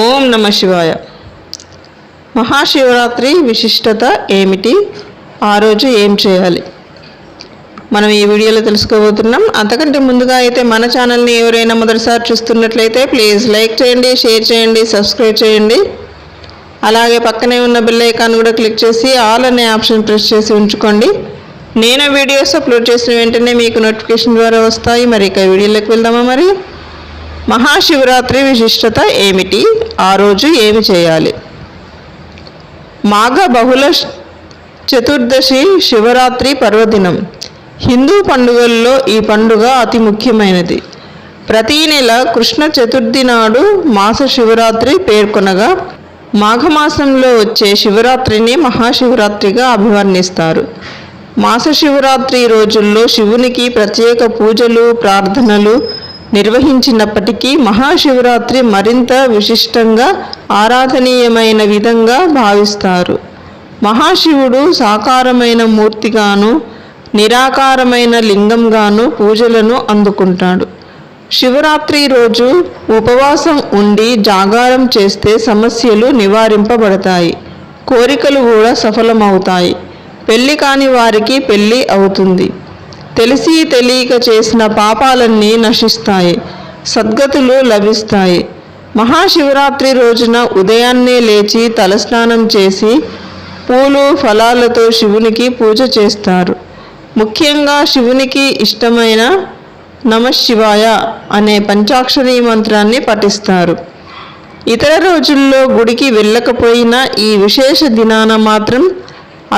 ఓం నమ శివాయ. మహాశివరాత్రి విశిష్టత ఏమిటి? ఆ రోజు ఏం చేయాలి? మనం ఈ వీడియోలో తెలుసుకోబోతున్నాం. అంతకంటే ముందుగా అయితే మన ఛానల్ని ఎవరైనా మొదటిసారి చూస్తున్నట్లయితే ప్లీజ్ లైక్ చేయండి షేర్ చేయండి సబ్స్క్రైబ్ చేయండి. అలాగే పక్కనే ఉన్న బెల్ ఐకాన్ కూడా క్లిక్ చేసి ఆల్ అనే ఆప్షన్ ప్రెస్ చేసి ఉంచుకోండి. నేను వీడియోస్ అప్లోడ్ చేసిన వెంటనే మీకు నోటిఫికేషన్ ద్వారా వస్తాయి. మరి ఇక వీడియోలోకి వెళ్దామా మరి? మహాశివరాత్రి విశిష్టత ఏమిటి? ఆ రోజు ఏమి చేయాలి? మాఘ బహుళ చతుర్దశి శివరాత్రి పర్వదినం. హిందూ పండుగల్లో ఈ పండుగ అతి ముఖ్యమైనది. ప్రతి నెల కృష్ణ చతుర్థి నాడు మాస శివరాత్రి పేర్కొనగా మాఘమాసంలో వచ్చే శివరాత్రిని మహాశివరాత్రిగా అభివర్ణిస్తారు. మాస శివరాత్రి రోజుల్లో శివునికి ప్రత్యేక పూజలు ప్రార్థనలు నిర్వహించినప్పటికీ మహాశివరాత్రి మరింత విశిష్టంగా ఆరాధనీయమైన విధంగా భావిస్తారు. మహాశివుడు సాకారమైన మూర్తిగాను నిరాకారమైన లింగంగాను పూజలను అందుకుంటాడు. శివరాత్రి రోజు ఉపవాసం ఉండి జాగారం చేస్తే సమస్యలు నివారింపబడతాయి. కోరికలు కూడా సఫలమవుతాయి. పెళ్ళి కాని వారికి పెళ్ళి అవుతుంది. తెలిసి తెలియక చేసిన పాపాలన్నీ నశిస్తాయి సద్గతులు లభిస్తాయి. మహాశివరాత్రి రోజున ఉదయాన్నే లేచి తలస్నానం చేసి పూలు ఫలాలతో శివునికి పూజ చేస్తారు. ముఖ్యంగా శివునికి ఇష్టమైన నమశివాయ అనే పంచాక్షరీ మంత్రాన్ని పఠిస్తారు. ఇతర రోజుల్లో గుడికి వెళ్ళకపోయినా ఈ విశేష దినాన మాత్రం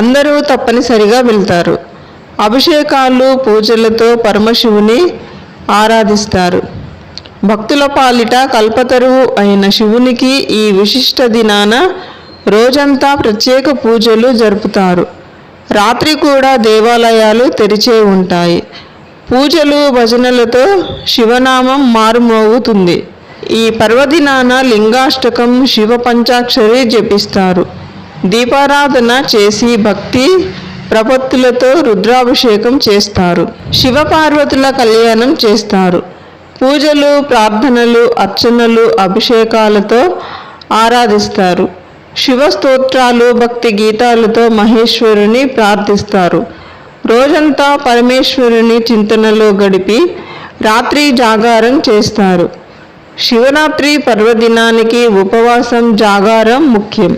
అందరూ తప్పనిసరిగా వెళ్తారు. అభిషేకాలు పూజలతో పరమశివుని ఆరాధిస్తారు. భక్తుల పాలిట కల్పతరువు అయిన శివునికి ఈ విశిష్ట దినాన రోజంతా ప్రత్యేక పూజలు జరుపుతారు. రాత్రి కూడా దేవాలయాలు తెరిచే ఉంటాయి. పూజలు భజనలతో శివనామం మారుమోగుతుంది. ఈ పర్వదినాన లింగాష్టకం శివ పంచాక్షరి జపిస్తారు. దీపారాధన చేసి భక్తి ప్రపత్తులతో రుద్రాభిషేకం చేస్తారు. శివపార్వతుల కళ్యాణం చేస్తారు. పూజలు ప్రార్థనలు అర్చనలు అభిషేకాలతో ఆరాధిస్తారు. శివ స్తోత్రాలు భక్తి గీతాలతో మహేశ్వరుని ప్రార్థిస్తారు. రోజంతా పరమేశ్వరుని చింతనలో గడిపి రాత్రి జాగారం చేస్తారు. శివరాత్రి పర్వదినానికి ఉపవాసం జాగారం ముఖ్యం.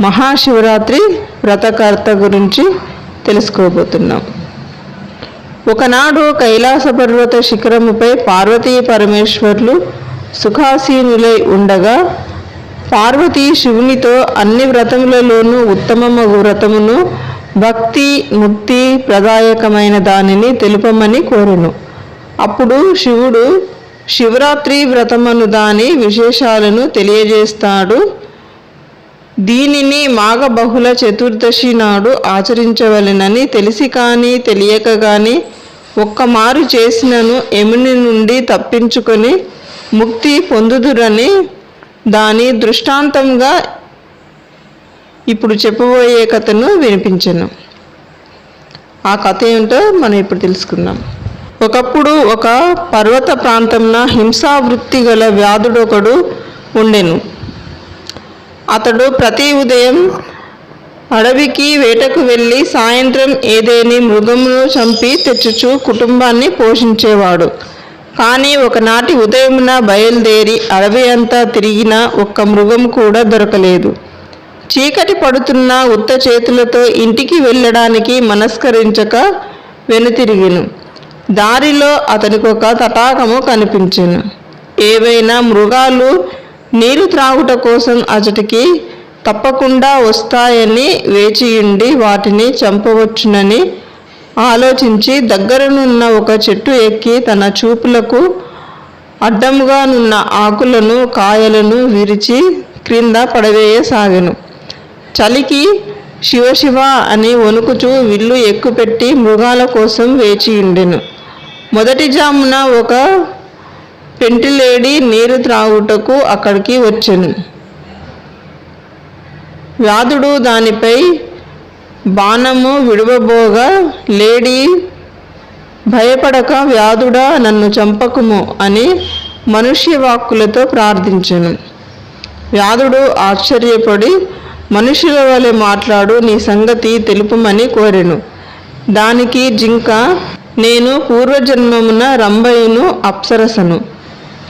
మహాశివరాత్రి వ్రతకర్త గురించి తెలుసుకోబోతున్నాం. ఒకనాడు కైలాస పర్వత శిఖరముపై పార్వతీ పరమేశ్వర్లు సుఖాసీనులై ఉండగా పార్వతి శివునితో అన్ని వ్రతములలోనూ ఉత్తమమగు వ్రతమును భక్తి ముక్తి ప్రదాయకమైన దానిని తెలుపమని కోరును. అప్పుడు శివుడు శివరాత్రి వ్రతమను దాని విశేషాలను తెలియజేస్తాడు. దీనిని మాఘ బహుళ చతుర్దశి నాడు ఆచరించవలెనని తెలిసి కానీ తెలియక కానీ ఒక్కమారు చేసినను ఎముని నుండి తప్పించుకొని ముక్తి పొందుదురని దాని దృష్టాంతంగా ఇప్పుడు చెప్పబోయే కథను వినిపించను. ఆ కథ ఏంటో మనం ఇప్పుడు తెలుసుకుందాం. ఒకప్పుడు ఒక పర్వత ప్రాంతంన హింసావృత్తి గల వ్యాధుడొకడు ఉండెను. అతడు ప్రతి ఉదయం అడవికి వేటకు వెళ్ళి సాయంత్రం ఏదేని మృగమును చంపి తెచ్చుచు కుటుంబాన్ని పోషించేవాడు. కానీ ఒకనాటి ఉదయమున బయలుదేరి అడవి అంతా తిరిగినా ఒక్క మృగం కూడా దొరకలేదు. చీకటి పడుతున్న ఉత్త చేతులతో ఇంటికి వెళ్ళడానికి మనస్కరించక వెనుతిరిగిను. దారిలో అతనికి ఒక తటాకము కనిపించను. ఏవైనా మృగాలు నీరు త్రాగుట కోసం అతడికి తప్పకుండా వస్తాయని వేచియుండి వాటిని చంపవచ్చునని ఆలోచించి దగ్గరనున్న ఒక చెట్టు ఎక్కి తన చూపులకు అడ్డముగానున్న ఆకులను కాయలను విరిచి క్రింద పడవేయసాగెను. చలికి శివ శివ అని వణుకుచూ విల్లు ఎక్కుపెట్టి మృగాల కోసం వేచియుండెను. మొదటి జామున ఒక పెంటిలేడి నీరు త్రాగుటకు అక్కడికి వచ్చెను. వ్యాధుడు దానిపై బాణము విడువబోగా లేడీ భయపడక వ్యాధుడా నన్ను చంపకుము అని మనుష్య వాక్కులతో ప్రార్థించను. వ్యాధుడు ఆశ్చర్యపడి మనుషుల వలె మాట్లాడు నీ సంగతి తెలుపమని కోరెను. దానికి జింక నేను పూర్వజన్మమున రంభయును అప్సరసను.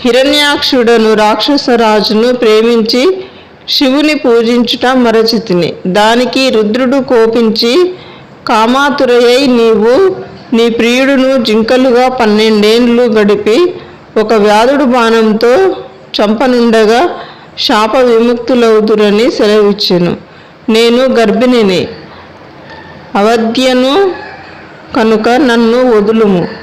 హిరణ్యాక్షుడను రాక్షసరాజును ప్రేమించి శివుని పూజించుట మరచితిని. దానికి రుద్రుడు కోపించి కామాతురయ్యై నీవు నీ ప్రియుడును జింకలుగా పన్నెండేండ్లు గడిపి ఒక వ్యాధుడు బాణంతో చంపనుండగా శాప విముక్తులవుదురని సెలవిచ్చెను. నేను గర్భిణిని. అవధ్యను కనుక నన్ను వదులుము.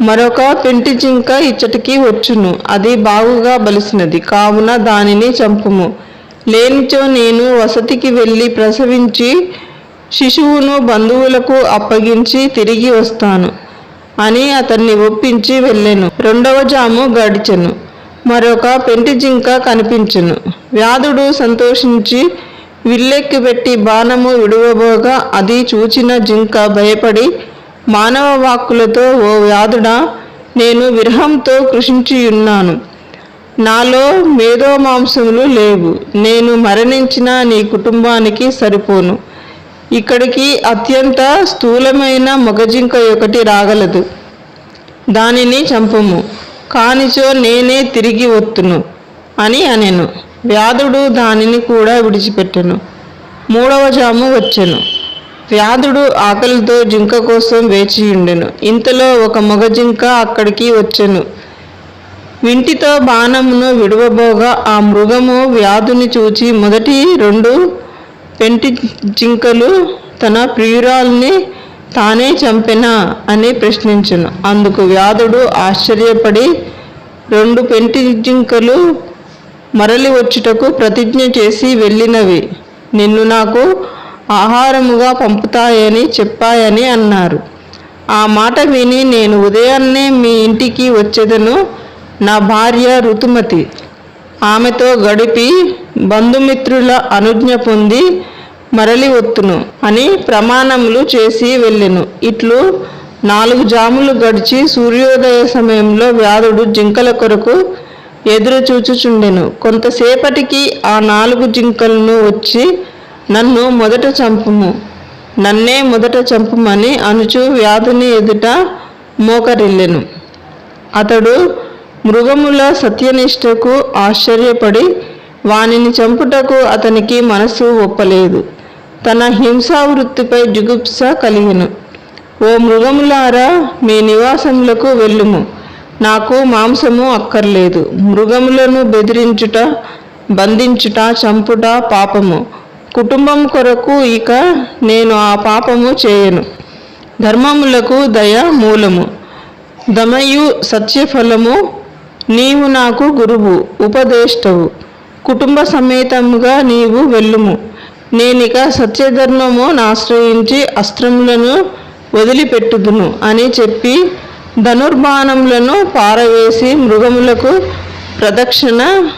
మరొక పెంటి జింక ఇచ్చటికి వచ్చును. అది బాగుగా బలిసినది. కావున దానిని చంపుము. లేనిచో నేను వసతికి వెళ్ళి ప్రసవించి శిశువును బంధువులకు అప్పగించి తిరిగి వస్తాను అని అతన్ని ఒప్పించి వెళ్ళెను. రెండవ జాము గడిచెను. మరొక పెంటి జింక కనిపించెను. వ్యాధుడు సంతోషించి విల్లెక్కి పెట్టి బాణము విడువబోగా అది చూచిన జింక భయపడి మానవ వాక్కులతో ఓ వ్యాధుడా నేను విరహంతో కృషించియున్నాను. నాలో మేధో మాంసములు లేవు. నేను మరణించిన నీ కుటుంబానికి సరిపోను. ఇక్కడికి అత్యంత స్థూలమైన మొగజింక ఒకటి రాగలదు. దానిని చంపము. కానిచో నేనే తిరిగి వత్తును అని అనెను. వ్యాధుడు దానిని కూడా విడిచిపెట్టెను. మూడవ జాము వచ్చెను. వ్యాధుడు ఆకలితో జింక కోసం వేచియుండెను ఇంతలో ఒక మగ జింక అక్కడికి వచ్చెను. వింటితో బాణమును విడువబోగా ఆ మృగము వ్యాధుని చూచి మొదటి రెండు పెంటి జింకలు తన ప్రియురాల్ని తానే చంపెనా అని ప్రశ్నించెను. అందుకు వ్యాధుడు ఆశ్చర్యపడి రెండు పెంటి జింకలు మరలి వచ్చుటకు ప్రతిజ్ఞ చేసి వెళ్ళినవి. నిన్ను నాకు ఆహారముగా పంపుతాయని చెప్పాయని అన్నారు. ఆ మాట విని నేను ఉదయాన్నే మీ ఇంటికి వచ్చేదను నా భార్య ఋతుమతి ఆమెతో గడిపి బంధుమిత్రుల అనుజ్ఞ పొంది మరలి ఒత్తును అని ప్రమాణములు చేసి వెళ్ళెను. ఇట్లు నాలుగు జాములు గడిచి సూర్యోదయ సమయంలో వ్యాధుడు జింకల కొరకు ఎదురు చూచుచుండెను కొంతసేపటికి ఆ నాలుగు జింకలను వచ్చి నన్ను మొదట చంపుము. నన్నే మొదట చంపుమని అనుచు వ్యాధుని ఎదుట మోకరిల్లెను. అతడు మృగముల సత్యనిష్టకు ఆశ్చర్యపడి వానిని చంపుటకు అతనికి మనసు ఒప్పలేదు. తన హింసా వృత్తిపై జుగుప్స కలిగెను ఓ మృగములారా మీ నివాసములకు వెళ్ళుము. నాకు మాంసము అక్కర్లేదు. మృగములను బెదిరించుట బంధించుట చంపుట పాపము. కుటుంబం కొరకు ఇక నేను ఆ పాపము చేయను. ధర్మములకు దయ మూలము. దమయు సత్యఫలము. నీవు నాకు గురువు ఉపదేష్టవు. కుటుంబ సమేతముగా నీవు వెళ్ళుము. నేనిక సత్యధర్మము నాశ్రయించి అస్త్రములను వదిలిపెట్టుదును అని చెప్పి ధనుర్బాణములను పారవేసి మృగములకు ప్రదక్షిణ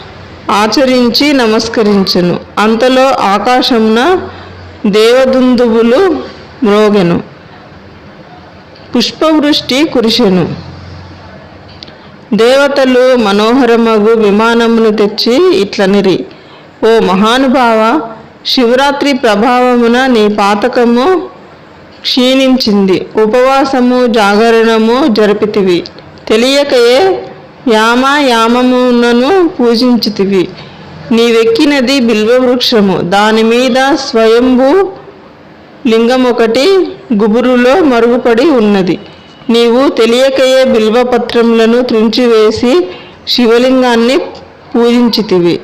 ఆచరించి నమస్కరించెను. అంతలో ఆకాశమున దేవదుందువులు మ్రోగెను. పుష్పవృష్టి కురిసెను. దేవతలు మనోహరమగు విమానమును తెచ్చి ఇట్లనిరి. ఓ మహానుభావ శివరాత్రి ప్రభావమున నీ పాతకము క్షీణించింది. ఉపవాసము జాగరణము జరిపితివి. తెలియకయే యామ యామమునను పూజించితివి. నీవెక్కినది బిల్వవృక్షము. దాని మీద స్వయంభూ లింగం ఒకటి గుబురులో మరుగుపడి ఉన్నది. నీవు తెలియకయే బిల్వపత్రములను త్రుంచివేసి శివలింగాన్ని పూజించితివి.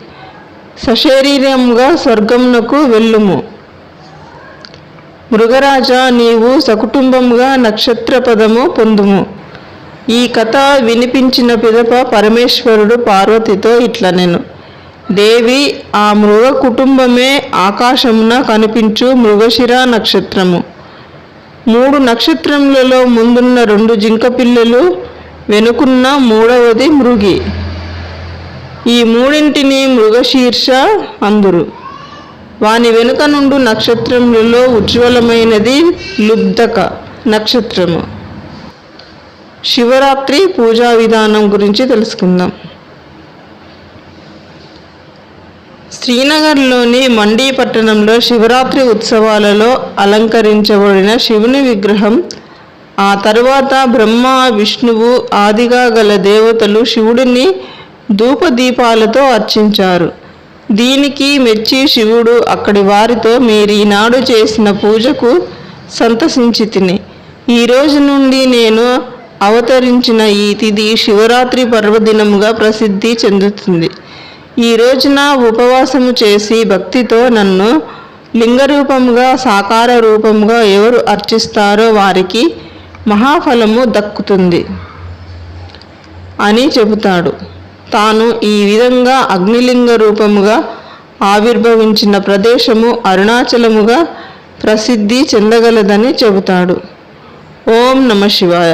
సశరీరంగా స్వర్గమునకు వెళ్ళుము. మృగరాజా నీవు సకుటుంబముగా నక్షత్రపదము పొందుము. ఈ కథ వినిపించిన పిదప పరమేశ్వరుడు పార్వతితో ఇట్ల నేను. దేవి ఆ మృగ కుటుంబమే ఆకాశమున కనిపించు మృగశిర నక్షత్రము. మూడు నక్షత్రములలో ముందున్న రెండు జింక పిల్లలు వెనుకున్న మూడవది మృగి. ఈ మూడింటిని మృగశీర్ష అందురు. వాని వెనుక నుండు నక్షత్రములలో ఉజ్వలమైనది లుబ్ధక నక్షత్రము. శివరాత్రి పూజా విధానం గురించి తెలుసుకుందాం. శ్రీనగర్లోని మండీ పట్టణంలో శివరాత్రి ఉత్సవాలలో అలంకరించబడిన శివుని విగ్రహం ఆ తరువాత బ్రహ్మ విష్ణువు ఆదిగా గల దేవతలు శివుడిని ధూపదీపాలతో అర్చించారు. దీనికి మెచ్చి శివుడు అక్కడి వారితో మీరు ఈనాడు చేసిన పూజకు సంతసించి తిని. ఈ రోజు నుండి నేను అవతరించిన ఈ తిథి శివరాత్రి పర్వదినముగా ప్రసిద్ధి చెందుతుంది. ఈ రోజున ఉపవాసము చేసి భక్తితో నన్ను లింగ రూపముగా సాకార రూపముగా ఎవరు అర్చిస్తారో వారికి మహాఫలము దక్కుతుంది అని చెబుతాడు. తాను ఈ విధంగా అగ్నిలింగ రూపముగా ఆవిర్భవించిన ప్రదేశము అరుణాచలముగా ప్రసిద్ధి చెందగలదని చెబుతాడు. ఓం నమ శివాయ.